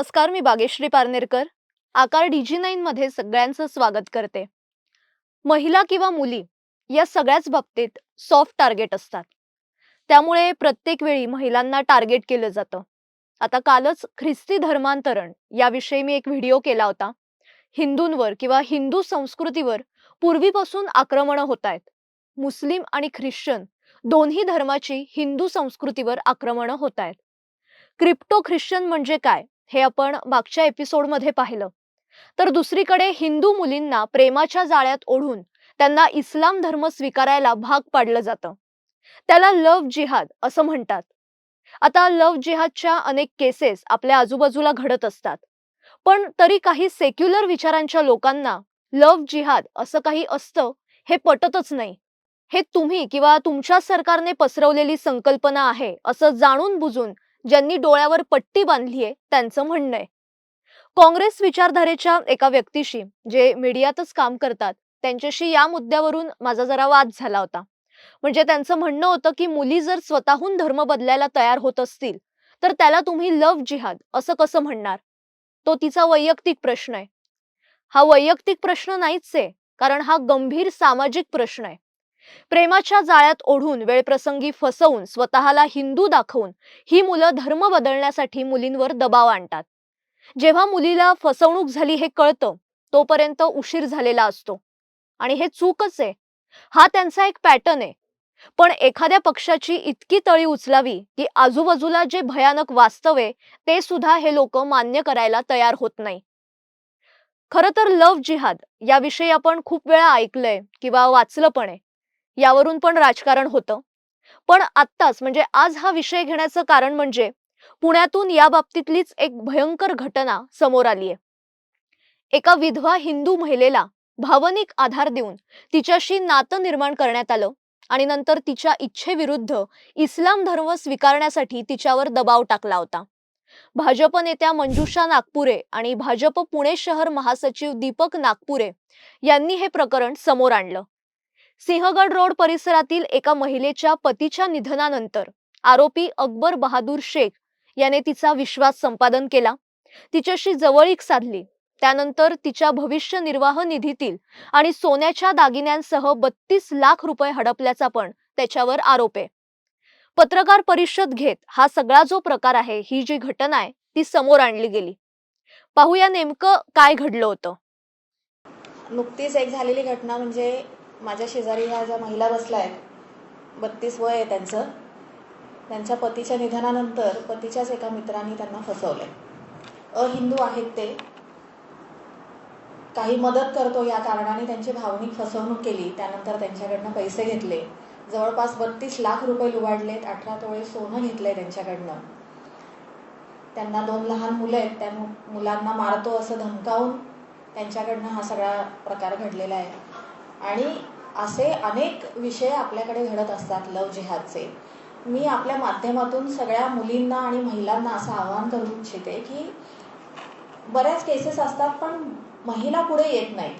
नमस्कार मी बागेश्री पारनेरकर. आकार डीजी नाईन मध्ये सगळ्यांचं स्वागत करते. महिला किंवा मुली या सगळ्याच बाबतीत सॉफ्ट टार्गेट असतात. त्यामुळे प्रत्येक वेळी महिलांना टार्गेट केलं जातं. आता कालच ख्रिस्ती धर्मांतरण याविषयी मी एक व्हिडिओ केला होता. हिंदूंवर किंवा हिंदू संस्कृतीवर पूर्वीपासून आक्रमणं होत आहेत. मुस्लिम आणि ख्रिश्चन दोन्ही धर्माची हिंदू संस्कृतीवर आक्रमणं होत आहेत. क्रिप्टो ख्रिश्चन म्हणजे काय? हे आपण मागच्या एपिसोडमध्ये पाहिलं. तर दुसरीकडे हिंदू मुलींना प्रेमाच्या जाळ्यात ओढून त्यांना इस्लाम धर्म स्वीकारायला भाग पाडलं जातं. त्याला लव्ह जिहाद असं म्हणतात. आता लव्ह जिहादच्या अनेक केसेस आपल्या आजूबाजूला घडत असतात. पण तरी काही सेक्युलर विचारांच्या लोकांना लव्ह जिहाद असं काही असतं हे पटतच नाही. हे तुम्ही किंवा तुमच्या सरकारने पसरवलेली संकल्पना आहे असं जाणून बुजून ज्यांनी डोळ्यावर पट्टी बांधली आहे त्यांचं म्हणणं आहे. काँग्रेस विचारधारेच्या एका व्यक्तीशी जे मीडियातच काम करतात त्यांच्याशी या मुद्द्यावरून माझा जरा वाद झाला होता. म्हणजे त्यांचं म्हणणं होतं की मुली जर स्वतःहून धर्म बदलायला तयार होत असतील तर त्याला तुम्ही लव्ह जिहाद असं कसं म्हणणार? तो तिचा वैयक्तिक प्रश्न आहे. हा वैयक्तिक प्रश्न नाहीच आहे कारण हा गंभीर सामाजिक प्रश्न आहे. प्रेमाच्या जाळ्यात ओढून वेळप्रसंगी फसवून स्वतःला हिंदू दाखवून ही मुलं धर्म बदलण्यासाठी मुलींवर दबाव आणतात. जेव्हा मुलीला फसवणूक झाली हे कळतं तोपर्यंत उशीर झालेला असतो. आणि हे चूकच आहे. हा त्यांचा एक पॅटर्न आहे. पण एखाद्या पक्षाची इतकी तळी उचलावी की आजूबाजूला जे भयानक वास्तव आहे ते सुद्धा हे लोक मान्य करायला तयार होत नाही. खरं तर लव्ह जिहाद याविषयी आपण खूप वेळा ऐकलंय किंवा वाचलं पण आहे. यावरून पण राजकारण होतं. पण आत्ताच म्हणजे आज हा विषय घेण्याचं कारण म्हणजे पुण्यातून या बाबतीतलीच एक भयंकर घटना समोर आली आहे. एका विधवा हिंदू महिलेला भावनिक आधार देऊन तिच्याशी नातं निर्माण करण्यात आलं आणि नंतर तिच्या इच्छेविरुद्ध इस्लाम धर्म स्वीकारण्यासाठी तिच्यावर दबाव टाकला होता. भाजप नेत्या मंजुषा नागपुरे आणि भाजप पुणे शहर महासचिव दीपक नागपुरे यांनी हे प्रकरण समोर आणलं. सिंहगड रोड परिसरातील एका महिलेच्या पतीच्या निधनानंतर आरोपी अकबर बहादूर शेख याने तिचा विश्वास संपादन केला. तिच्याशी जवळीक साधली. त्यानंतर तिच्या भविष्य निर्वाह निधीतील आणि सोन्याच्या दागिन्यांसह बत्तीस लाख रुपये हडपल्याचा पण त्याच्यावर आरोप आहे. पत्रकार परिषद घेत हा सगळा जो प्रकार आहे ही जी घटना आहे ती समोर आणली गेली. पाहूया नेमकं काय घडलं होतं. नुकतीच एक झालेली घटना म्हणजे माझ्या शेजारी ह्या ज्या महिला बसल्या आहेत बत्तीस वय आहे त्यांचं त्यांच्या पतीच्या निधनानंतर पतीच्याच एका मित्रांनी त्यांना फसवलं अहिंदू आहेत ते. काही मदत करतो या कारणाने त्यांची भावनिक फसवणूक केली त्यानंतर त्यांच्याकडनं पैसे घेतले. जवळपास बत्तीस लाख रुपये लुबाडलेत अठरा तोळे सोनं घेतलंय त्यांच्याकडनं. त्यांना दोन लहान मुलं आहेत त्या मुलांना मारतो असं धमकावून त्यांच्याकडनं हा सगळा प्रकार घडलेला आहे. आणि असे अनेक विषय आपल्याकडे घडत असतात लव जिहादचे मी आपल्या माध्यमातून सगळ्या मुलींना आणि महिलांना असं आवाहन करू इच्छिते की बऱ्याच केसेस असतात पण महिला पुढे येत नाहीत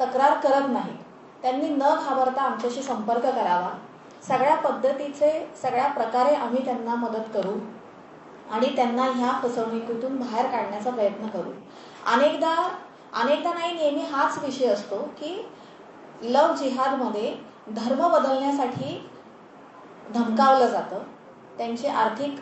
तक्रार करत नाहीत. त्यांनी न घाबरता आमच्याशी संपर्क करावा. सगळ्या पद्धतीचे सगळ्या प्रकारे आम्ही त्यांना मदत करू आणि त्यांना ह्या फसवणुकीतून बाहेर काढण्याचा प्रयत्न करू. अनेकदा अनेकदा नाही नेहमी हाच विषय असतो की लव जिहादमध्ये धर्म बदलण्यासाठी धमकावलं जातं. त्यांची आर्थिक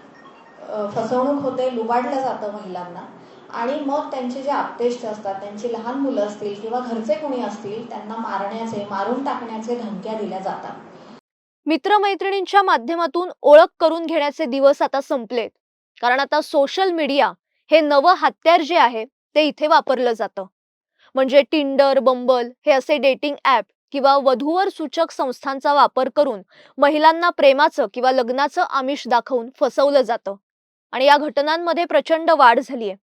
फसवणूक होते लुबाडलं जातं महिलांना. आणि मग त्यांचे जे आपतेष्ट असतात त्यांची लहान मुलं असतील किंवा घरचे कोणी असतील त्यांना मारण्याचे मारून टाकण्याचे धमक्या दिल्या जातात. मित्रमैत्रिणींच्या माध्यमातून ओळख करून घेण्याचे दिवस आता संपलेत. कारण आता सोशल मीडिया हे नवं हत्यार जे आहे ते इथे वापरलं जातं. म्हणजे टिंडर बंबल हे असे डेटिंग ॲप किंवा वधूवर सूचक संस्थांचा वापर करून महिलांना प्रेमाचं किंवा लग्नाचं आमिष दाखवून फसवलं जातं. आणि या घटनांमध्ये प्रचंड वाढ झाली आहे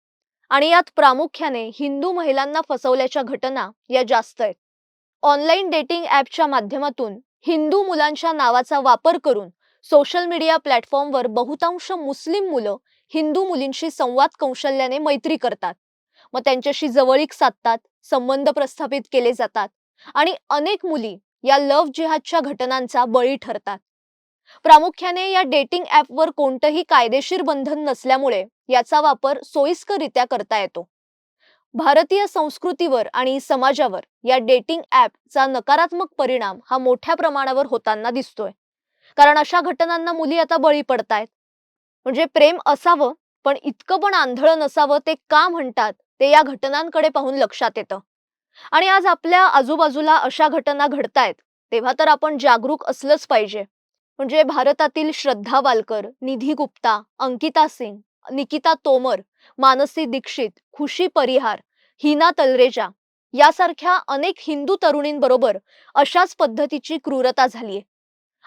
आणि यात प्रामुख्याने हिंदू महिलांना फसवल्याच्या घटना या जास्त आहेत. ऑनलाईन डेटिंग ॲपच्या माध्यमातून हिंदू मुलांच्या नावाचा वापर करून सोशल मीडिया प्लॅटफॉर्मवर बहुतांश मुस्लिम मुलं हिंदू मुलींशी संवाद कौशल्याने मैत्री करतात. मग त्यांच्याशी जवळीक साधतात संबंध प्रस्थापित केले जातात आणि अनेक मुली या लव्ह जिहादच्या घटनांचा बळी ठरतात. प्रामुख्याने या डेटिंग ॲपवर कोणतंही कायदेशीर बंधन नसल्यामुळे याचा वापर सोयीस्कररित्या करता येतो. भारतीय संस्कृतीवर आणि समाजावर या डेटिंग ॲपचा नकारात्मक परिणाम हा मोठ्या प्रमाणावर होताना दिसतोय. कारण अशा घटनांना मुली आता बळी पडतायत. म्हणजे प्रेम असावं पण इतकं पण आंधळं नसावं ते का म्हणतात ते या घटनांकडे पाहून लक्षात येतं. आणि आज आपल्या आजूबाजूला अशा घटना घडतायत तेव्हा तर आपण जागरूक असलंच पाहिजे. म्हणजे भारतातील श्रद्धा वालकर निधी गुप्ता अंकिता सिंग निकिता तोमर मानसी दीक्षित खुशी परिहार हिना तलरेजा यासारख्या अनेक हिंदू तरुणींबरोबर अशाच पद्धतीची क्रूरता झालीय.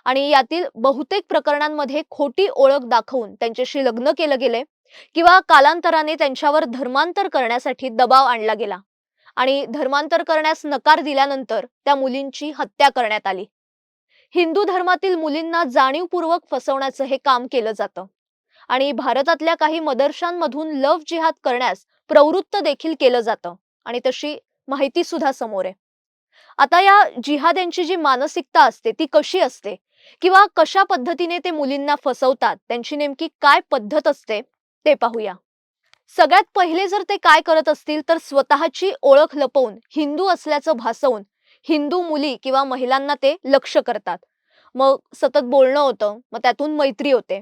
आणि यातील बहुतेक प्रकरणांमध्ये खोटी ओळख दाखवून त्यांच्याशी लग्न केलं गेले किंवा कालांतराने त्यांच्यावर धर्मांतर करण्यासाठी दबाव आणला गेला आणि धर्मांतर करण्यास नकार दिल्यानंतर त्या मुलींची हत्या करण्यात आली. हिंदू धर्मातील मुलींना जाणीवपूर्वक फसवण्याचं हे काम केलं जातं आणि भारतातल्या काही मदरशांमधून लव जिहाद करण्यास प्रवृत्त देखील केलं जातं आणि तशी माहिती सुद्धा समोर आहे. आता या जिहाद्यांची जी मानसिकता असते ती कशी असते किंवा कशा पद्धतीने ते मुलींना फसवतात त्यांची नेमकी काय पद्धत असते ते पाहूया. सगळ्यात पहिले जर ते काय करत असतील तर स्वतःची ओळख लपवून हिंदू असल्याचं भासवून हिंदू मुली किंवा महिलांना ते लक्ष करतात. मग सतत बोलणं होतं मग त्यातून मैत्री होते.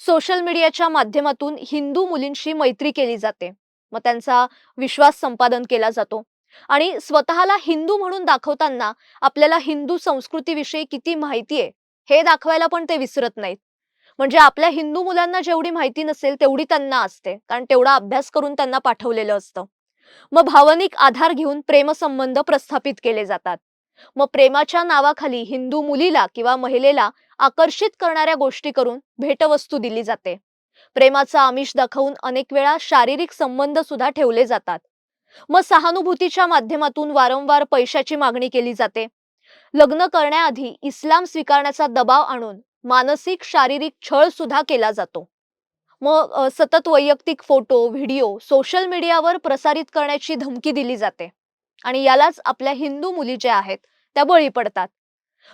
सोशल मीडियाच्या माध्यमातून हिंदू मुलींशी मैत्री केली जाते. मग त्यांचा विश्वास संपादन केला जातो. आणि स्वतःला हिंदू म्हणून दाखवताना आपल्याला हिंदू संस्कृतीविषयी किती माहिती आहे हे दाखवायला पण ते विसरत नाहीत. म्हणजे आपल्या हिंदू मुलांना जेवढी माहिती नसेल तेवढी त्यांना असते. कारण तेवढा अभ्यास करून त्यांना पाठवलेलं असतं. मग भावनिक आधार घेऊन प्रेमसंबंध प्रस्थापित केले जातात. मग प्रेमाच्या नावाखाली हिंदू मुलीला किंवा महिलेला आकर्षित करणाऱ्या गोष्टी करून भेटवस्तू दिली जाते. प्रेमाचा आमिष दाखवून अनेक वेळा शारीरिक संबंध सुद्धा ठेवले जातात. मग सहानुभूतीच्या माध्यमातून वारंवार पैशाची मागणी केली जाते. लग्न करण्याआधी इस्लाम स्वीकारण्याचा दबाव आणून मानसिक शारीरिक छळ सुद्धा केला जातो. मग सतत वैयक्तिक फोटो व्हिडिओ सोशल मीडियावर प्रसारित करण्याची धमकी दिली जाते. आणि यालाच आपल्या हिंदू मुली ज्या आहेत त्या बळी पडतात.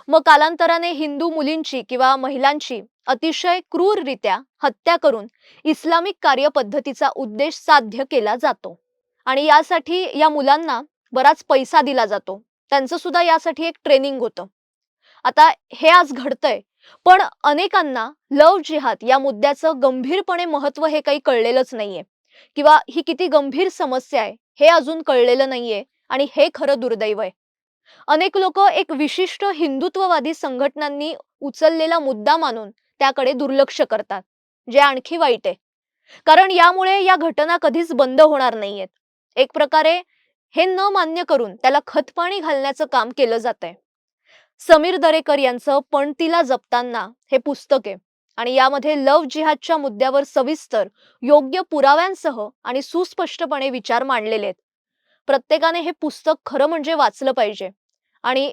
मग कालांतराने हिंदू मुलींची किंवा महिलांची अतिशय क्रूररित्या हत्या करून इस्लामिक कार्यपद्धतीचा उद्देश साध्य केला जातो. आणि यासाठी या मुलांना बराच पैसा दिला जातो. त्यांचं सुद्धा यासाठी एक ट्रेनिंग होतं. आता हे आज घडतंय. पण अनेकांना लव जिहाद या मुद्द्याचं गंभीरपणे महत्त्व हे काही कळलेलंच नाहीये. किंवा ही किती गंभीर समस्या आहे हे अजून कळलेलं नाहीये आणि हे खरं दुर्दैव आहे. अनेक लोक एक विशिष्ट हिंदुत्ववादी संघटनांनी उचललेला मुद्दा मानून त्याकडे दुर्लक्ष करतात जे आणखी वाईट आहे. कारण यामुळे या घटना कधीच बंद होणार नाहीयेत. एक प्रकारे हे न मान्य करून त्याला खतपाणी घालण्याचं काम केलं जात आहे समीर दरेकर यांचं पणतीला जपताना हे पुस्तक आहे. आणि यामध्ये लव जिहादच्या मुद्द्यावर सविस्तर योग्य पुराव्यांसह आणि सुस्पष्टपणे विचार मांडलेले आहेत. प्रत्येकाने हे पुस्तक खरं म्हणजे वाचलं पाहिजे. आणि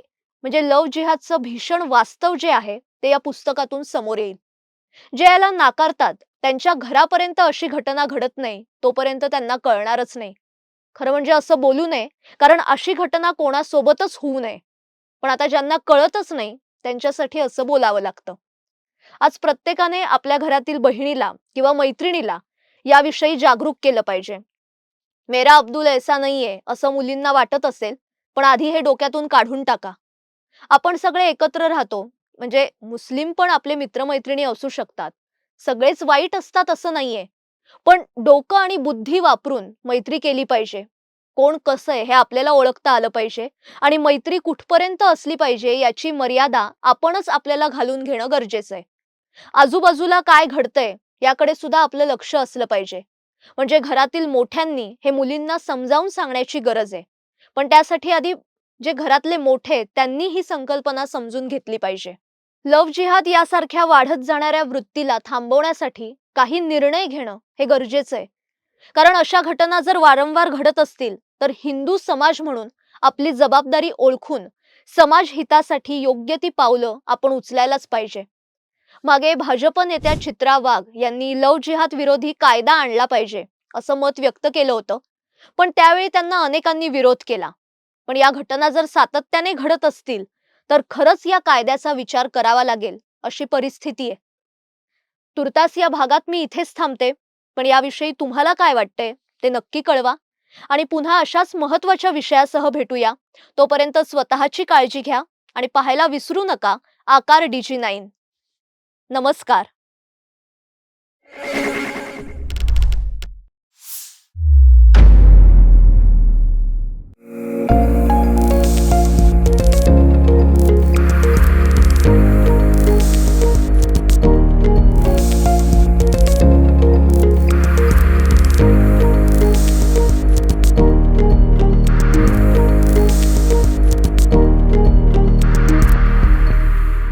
म्हणजे लव जिहादचं भीषण वास्तव जे आहे ते या पुस्तकातून समोर येईल. जे याला नाकारतात त्यांच्या घरापर्यंत अशी घटना घडत नाही तोपर्यंत त्यांना कळणारच नाही. खरं म्हणजे असं बोलू नये कारण अशी घटना कोणासोबतच होऊ नये. पण आता ज्यांना कळतच नाही त्यांच्यासाठी असं बोलावं लागतं. आज प्रत्येकाने आपल्या घरातील बहिणीला किंवा मैत्रिणीला याविषयी जागरूक केलं पाहिजे. मेरा अब्दुल ऐसा नाहीये असं मुलींना वाटत असेल पण आधी हे डोक्यातून काढून टाका. आपण सगळे एकत्र राहतो म्हणजे मुस्लिम पण आपले मित्रमैत्रिणी असू शकतात. सगळेच वाईट असतात असं नाहीये. पण डोकं आणि बुद्धी वापरून मैत्री केली पाहिजे. कोण कसं आहे हे आपल्याला ओळखता आलं पाहिजे आणि मैत्री कुठपर्यंत असली पाहिजे याची मर्यादा आपणच आपल्याला घालून घेणं गरजेचं आहे. आजूबाजूला काय घडतंय याकडे सुद्धा आपलं लक्ष असलं पाहिजे. म्हणजे घरातील मोठ्यांनी हे मुलींना समजावून सांगण्याची गरज आहे. पण त्यासाठी आधी जे घरातले मोठे त्यांनी ही संकल्पना समजून घेतली पाहिजे. लव जिहाद यासारख्या वाढत जाणाऱ्या वृत्तीला थांबवण्यासाठी काही निर्णय घेणं हे गरजेचं आहे. कारण अशा घटना जर वारंवार घडत असतील तर हिंदू समाज म्हणून आपली जबाबदारी ओळखून समाज हितासाठी योग्य ती पावलं आपण उचलायलाच पाहिजे. मागे भाजप नेत्या चित्रा वाघ यांनी लव जिहाद विरोधी कायदा आणला पाहिजे असं मत व्यक्त केलं होतं. पण त्यावेळी त्यांना अनेकांनी विरोध केला. पण या घटना जर सातत्याने घडत असतील तर खरंच या कायद्याचा विचार करावा लागेल अशी परिस्थिती आहे. तुर्तास या भागात मी इथेच थांबते. पण याविषयी तुम्हाला काय वाटतंय ते नक्की कळवा. आणि पुन्हा अशाच महत्त्वाच्या विषयासह भेटूया. तोपर्यंत स्वतःची काळजी घ्या आणि पाहायला विसरू नका. आकार डीजी नाईन. नमस्कार.